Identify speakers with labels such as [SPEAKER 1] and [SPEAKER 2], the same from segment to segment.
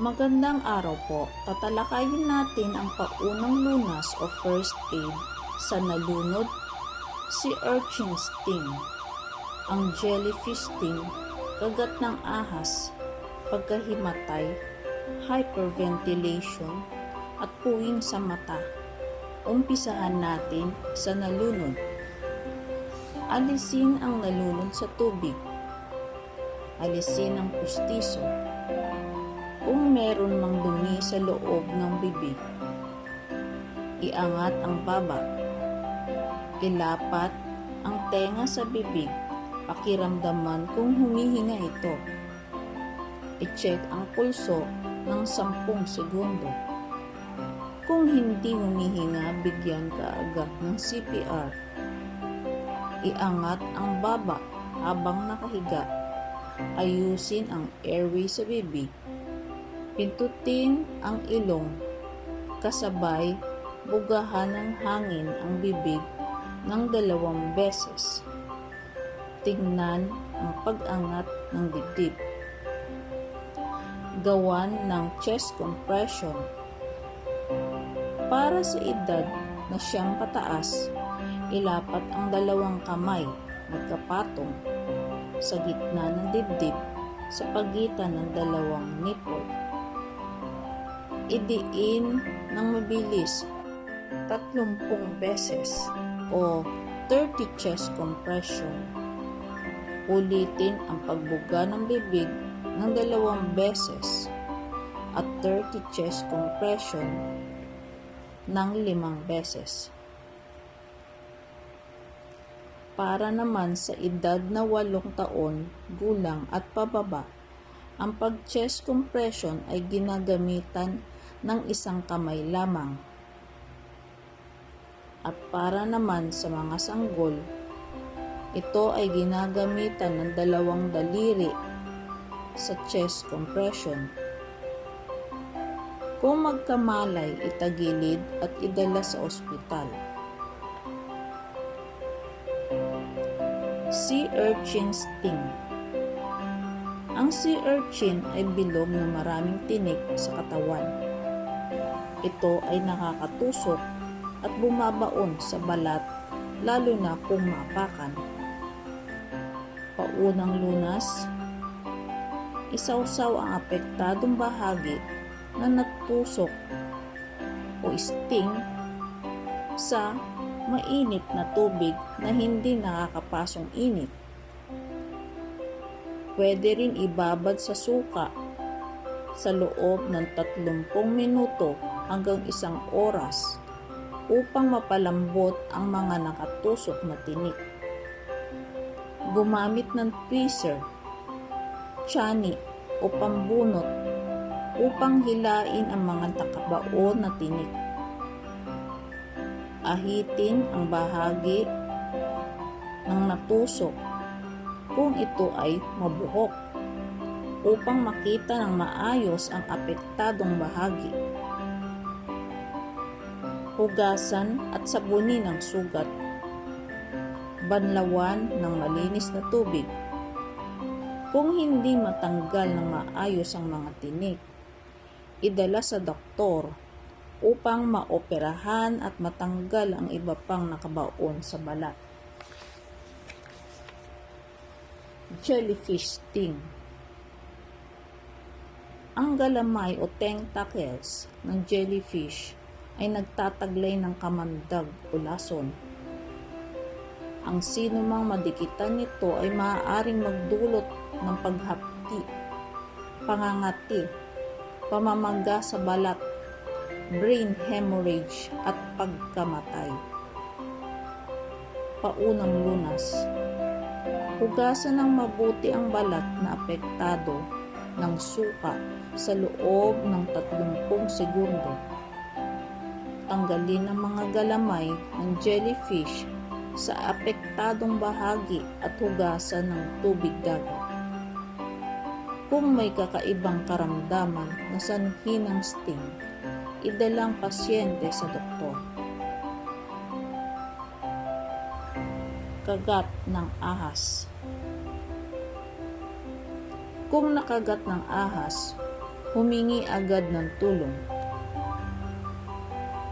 [SPEAKER 1] Magandang araw po. Tatalakayin natin ang paunang lunas o first aid sa nalunod, si urchin sting, ang jellyfish sting, kagat ng ahas, pagkahimatay, hyperventilation, at puwing sa mata. Umpisahan natin sa nalunod. Alisin ang nalunod sa tubig. Alisin ang pustiso kung meron mang dumi sa loob ng bibig. Iangat ang baba. Ilapat ang tenga sa bibig. Pakiramdaman kung humihinga ito. I-check ang pulso ng 10 segundo. Kung hindi humihinga, bigyan ka agad ng CPR. Iangat ang baba habang nakahiga. Ayusin ang airway sa bibig Pintutin ang ilong, kasabay bugahan ng hangin ang bibig ng dalawang beses. Tingnan ang pag-angat ng dibdib. Gawan ng chest compression. Para sa edad na siyang pataas, ilapat ang dalawang kamay magkapatong sa gitna ng dibdib sa pagitan ng dalawang nipple idiin ng mabilis 30 beses o 30 chest compression. Ulitin ang pagbuga ng bibig ng dalawang beses at 30 chest compression ng limang beses. Para naman sa edad na 8 taon, gulang at pababa, ang pag-chest compression ay ginagamitan ng isang kamay lamang. At para naman sa mga sanggol, ito ay ginagamitan ng dalawang daliri sa chest compression. Kung magkamalay, itagilid at idala sa ospital. Sea urchin sting Ang sea urchin ay bilog na maraming tinik sa katawan ito ay nakakatusok at bumabaon sa balat lalo na kung maapakan. Paunang lunas, isawsaw ang apektadong bahagi na natusok o sting sa mainit na tubig na hindi nakakapasong init. Pwede rin ibabad sa suka sa loob ng 30 minuto hanggang isang oras upang mapalambot ang mga nakatusok na tinik. Gumamit ng tweezer, chani o pambunot upang hilain ang mga nakabaon na tinik. Ahitin ang bahagi ng natusok kung ito ay mabuhok upang makita ng maayos ang apektadong bahagi hugasan at sabunin ang sugat. Banlawan ng malinis na tubig. Kung hindi matanggal ng maayos ang mga tinik, idala sa doktor upang maoperahan at matanggal ang iba pang nakabaon sa balat. Jellyfish sting Ang galamay o tentacles ng jellyfish ay nagtataglay ng kamandag o lason. Ang sino mang madikitan nito ay maaaring magdulot ng paghapti, pangangati, pamamaga sa balat, brain hemorrhage at pagkamatay. Paunang lunas Hugasan ng mabuti ang balat na apektado ng suka sa loob ng 30 segundo tanggalin ang mga galamay ng jellyfish sa apektadong bahagi at hugasan ng tubig dagat. Kung may kakaibang karamdaman na sanhi ng sting, idalang pasyente sa doktor. Kagat ng ahas Kung nakagat ng ahas, humingi agad ng tulong.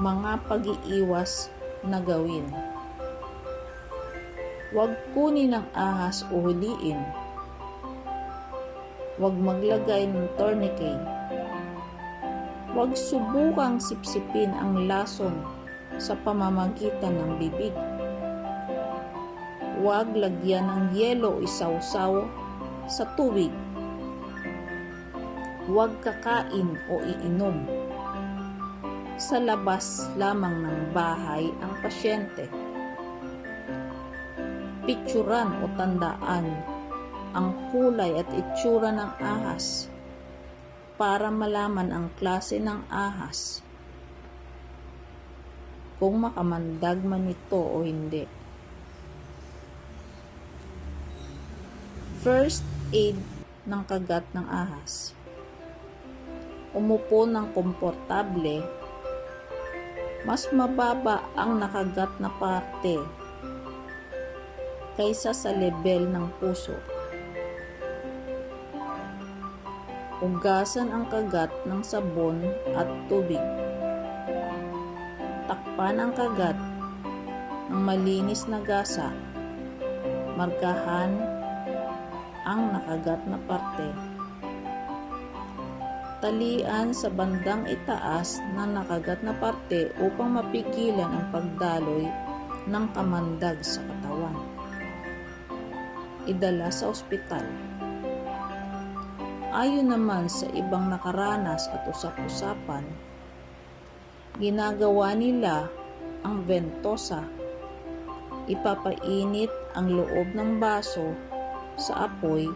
[SPEAKER 1] Mga pag-iiwas na gawin. Huwag kunin ng ahas o huliin. Huwag maglagay ng tourniquet. Huwag subukang sipsipin ang lason sa pamamagitan ng bibig. Huwag lagyan ng yelo o isawsaw sa tubig. Huwag kakain o iinom. Sa labas lamang ng bahay ang pasyente. Picturan o tandaan ang kulay at itsura ng ahas para malaman ang klase ng ahas kung makamandag man ito o hindi. First aid ng kagat ng ahas. Umupo ng komportable. Mas mababa ang nakagat na parte kaysa sa level ng puso. Ugasan ang kagat ng sabon at tubig. Takpan ang kagat ng malinis na gasa. Markahan ang nakagat na parte. Talian sa bandang itaas ng nakagat na parte upang mapigilan ang pagdaloy ng kamandag sa katawan. Idala sa ospital. Ayon naman sa ibang nakaranas at usap-usapan, ginagawa nila ang ventosa. Ipapainit ang loob ng baso sa apoy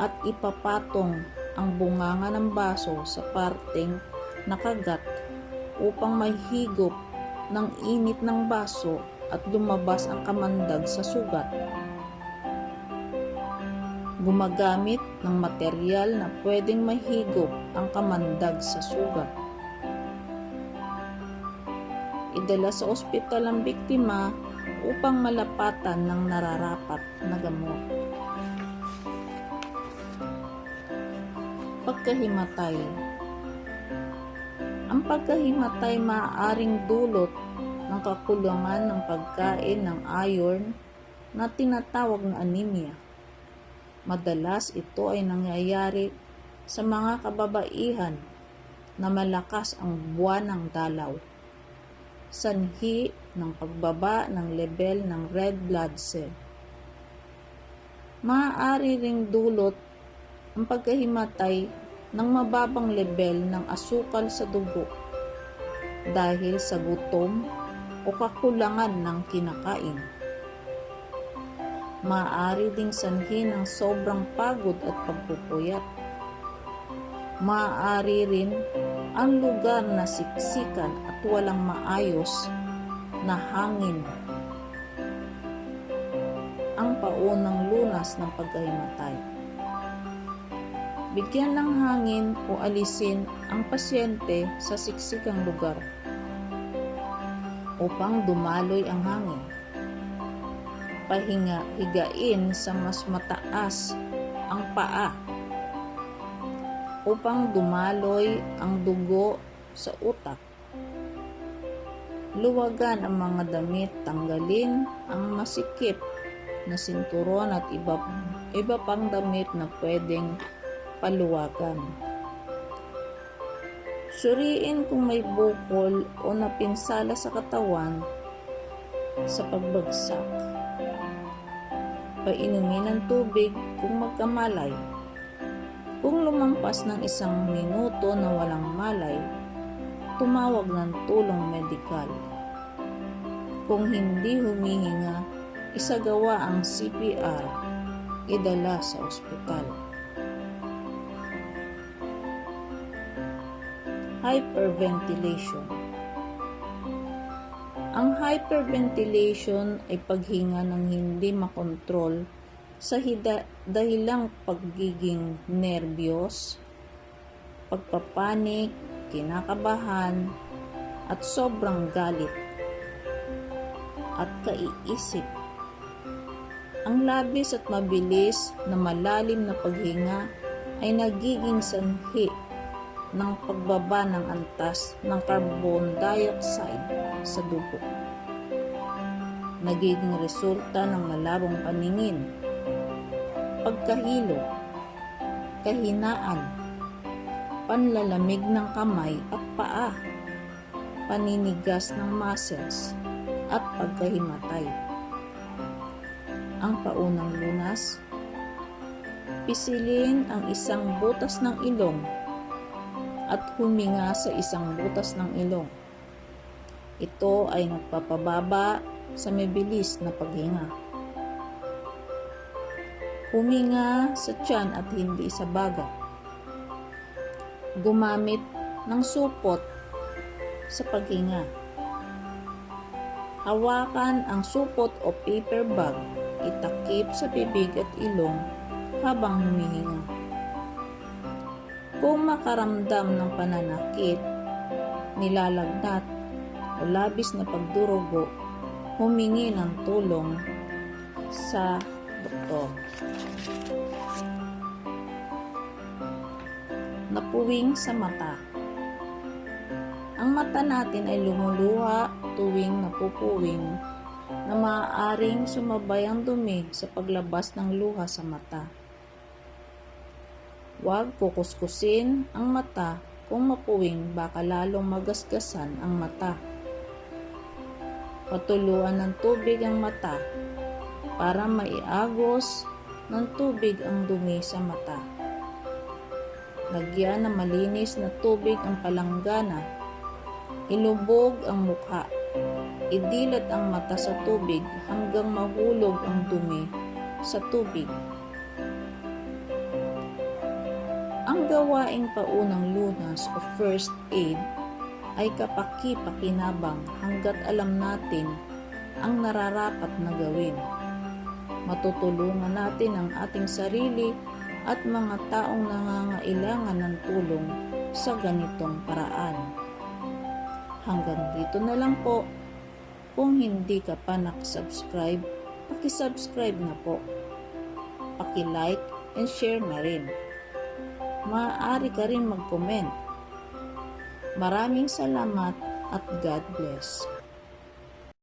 [SPEAKER 1] at ipapatong ang bunganga ng baso sa parteng nakagat upang mahigop ng init ng baso at lumabas ang kamandag sa sugat. Gumagamit ng material na pwedeng mahigop ang kamandag sa sugat. Idala sa ospital ang biktima upang malapatan ng nararapat na gamot. Pagkahimatay Ang pagkahimatay maaaring dulot ng kakulangan ng pagkain ng iron na tinatawag na anemia. Madalas ito ay nangyayari sa mga kababaihan na malakas ang buwan ng dalaw. Sanhi ng pagbaba ng level ng red blood cell. Maaari ring dulot ang pagkahimatay ng mababang level ng asukal sa dugo dahil sa gutom o kakulangan ng kinakain. Maaari ding sanhi ng sobrang pagod at pagpupuyat. Maaari rin ang lugar na siksikan at walang maayos na hangin ang paunang lunas ng pagkahimatay. Bigyan ng hangin o alisin ang pasyente sa siksikang lugar upang dumaloy ang hangin. Pahinga, higain sa mas mataas ang paa upang dumaloy ang dugo sa utak. Luwagan ang mga damit, tanggalin ang masikip na sinturon at iba, iba pang damit na pwedeng paluwagan. Suriin kung may bukol o napinsala sa katawan sa pagbagsak. Painumin ng tubig kung magkamalay. Kung lumampas ng isang minuto na walang malay, tumawag ng tulong medikal. Kung hindi humihinga, isagawa ang CPR, idala sa ospital. Hyperventilation Ang hyperventilation ay paghinga ng hindi makontrol sa hida- dahilang pagiging nerbiyos, pagpapanik, kinakabahan, at sobrang galit at kaiisip. Ang labis at mabilis na malalim na paghinga ay nagiging sanhi ng pagbaba ng antas ng carbon dioxide sa dugo. Nagiging resulta ng malabong paningin, pagkahilo, kahinaan, panlalamig ng kamay at paa, paninigas ng muscles, at pagkahimatay. Ang paunang lunas, pisilin ang isang butas ng ilong at huminga sa isang butas ng ilong. Ito ay nagpapababa sa mabilis na paghinga. Huminga sa tiyan at hindi sa baga. Gumamit ng supot sa paghinga. Hawakan ang supot o paper bag, itakip sa bibig at ilong habang humihinga. Kung makaramdam ng pananakit, nilalagnat o labis na pagdurugo, humingi ng tulong sa doktor. Napuwing sa mata. Ang mata natin ay lumuluha tuwing napupuwing na maaaring sumabay ang dumi sa paglabas ng luha sa mata. Huwag kukuskusin ang mata kung mapuwing baka lalong magasgasan ang mata. Patuluan ng tubig ang mata para maiagos ng tubig ang dumi sa mata. Lagyan ng malinis na tubig ang palanggana. Ilubog ang mukha. Idilat ang mata sa tubig hanggang mahulog ang dumi sa tubig. Gawaing paunang lunas o first aid ay kapaki-pakinabang hanggat alam natin ang nararapat na gawin. Matutulungan natin ang ating sarili at mga taong nangangailangan ng tulong sa ganitong paraan. Hanggang dito na lang po. Kung hindi ka pa nakasubscribe, pakisubscribe na po. Paki-like and share na rin. Maaari ka rin mag-comment. Maraming salamat at God bless.